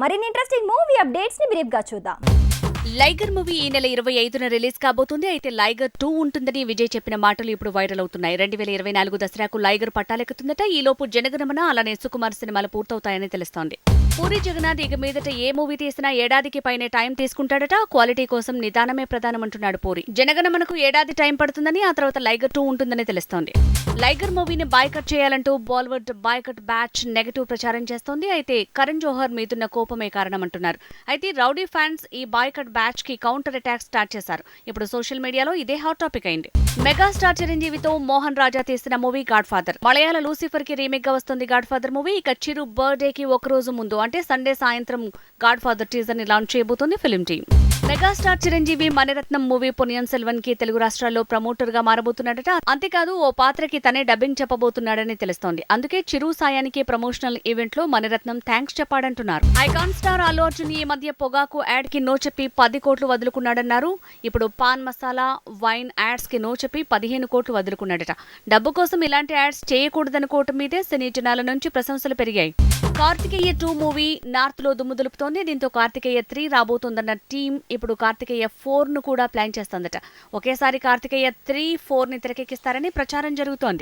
మరిన్ని interesting movie అప్డేట్స్ని బ్రీఫ్గా చూద్దాం. లైగర్ మూవీ ఈ నెల ఇరవై ఐదున రిలీజ్ కాబోతుంది. అయితే లైగర్ టూ ఉంటుందని విజయ్ చెప్పిన మాటలు ఇప్పుడు వైరల్ అవుతున్నాయి. రెండు వేల ఇరవై నాలుగు దసరాకు లైగర్ పట్టాలెక్కుతుందట. ఈ లోపు జనగణమన అలానే సుకుమార్ సినిమాలు పూర్తవుతాయని తెలుస్తోంది. పూరి జగన్నాథ్ ఇక మీదట ఏ మూవీ తీసినా ఏడాదికి పైనే టైం తీసుకుంటాడట. క్వాలిటీ కోసం నిదానమే ప్రధానమంటున్నాడు పూరి. జనగణమనకు ఏడాది టైం పడుతుందని ఆ తర్వాత లైగర్ టూ ఉంటుందని తెలుస్తోంది. లైగర్ మూవీని బాయ్కట్ చేయాలంటూ బాలీవుడ్ బాయ్కట్ బ్యాచ్ నెగటివ్ ప్రచారం చేస్తోంది. అయితే కరణ్ జోహర్ మీదున్న కోపమే కారణమంటున్నారు. అయితే రౌడీ ఫ్యాన్స్ ఈ బాయ్కట్ బ్యాచ్కి కౌంటర్ అటాక్ స్టార్ట్ చేశారు. ఇప్పుడు సోషల్ మీడియాలో ఇదే హాట్ టాపిక్ అయింది. మెగాస్టార్ చిరంజీవితో మోహన్ రాజా తీసిన మూవీ గాడ్ ఫాదర్ మలయాళ లూసిఫర్కి రీమేక్గా వస్తుంది గాడ్ ఫాదర్ మూవీ. ఇక చిరు బర్త్డే కి ఒక రోజు ముందు అంటే సండే సాయంత్రం గాడ్ ఫాదర్ టీజర్ని లాంచ్ చేయబోతుంది film team. Megastar Chiranjeevi Mani Ratnam movie Ponniyin సెల్వన్కి Telugu రాష్ట్రాల్లో ప్రమోటర్గా మారబోతున్నాడట అంతేకాదు ఓ పాత్రకి తనే డబ్బింగ్ చెప్పబోతున్నాడని తెలుస్తోంది. అందుకే చిరు సాయానికి ప్రమోషనల్ ఈవెంట్లో మణిరత్నం థ్యాంక్స్ చెప్పాడంటున్నారు. ఐకాన్ స్టార్ అల్లు అర్జున్ ఈ మధ్య పొగాకు యాడ్కి నో చెప్పి పది కోట్లు వదులుకున్నాడన్నారు. ఇప్పుడు పాన్ మసాలా వైన్ యాడ్స్కి నో చెప్పి పదిహేను కోట్లు వదులుకున్నాడట. డబ్బు కోసం ఇలాంటి యాడ్స్ చేయకూడదనుకోవటం మీదే సినీ జనాల నుంచి ప్రశంసలు పెరిగాయి. కార్తికేయ టూ మూవీ నార్త్లో దుమ్ముదులుపుతోంది దీంతో కార్తికేయ త్రీ రాబోతోందన్న టీం ఇప్పుడు కార్తికేయ ఫోర్ను కూడా ప్లాన్ చేస్తోందట. ఒకేసారి కార్తికేయ త్రీ ఫోర్ని తెరకెక్కిస్తారని ప్రచారం జరుగుతోంది.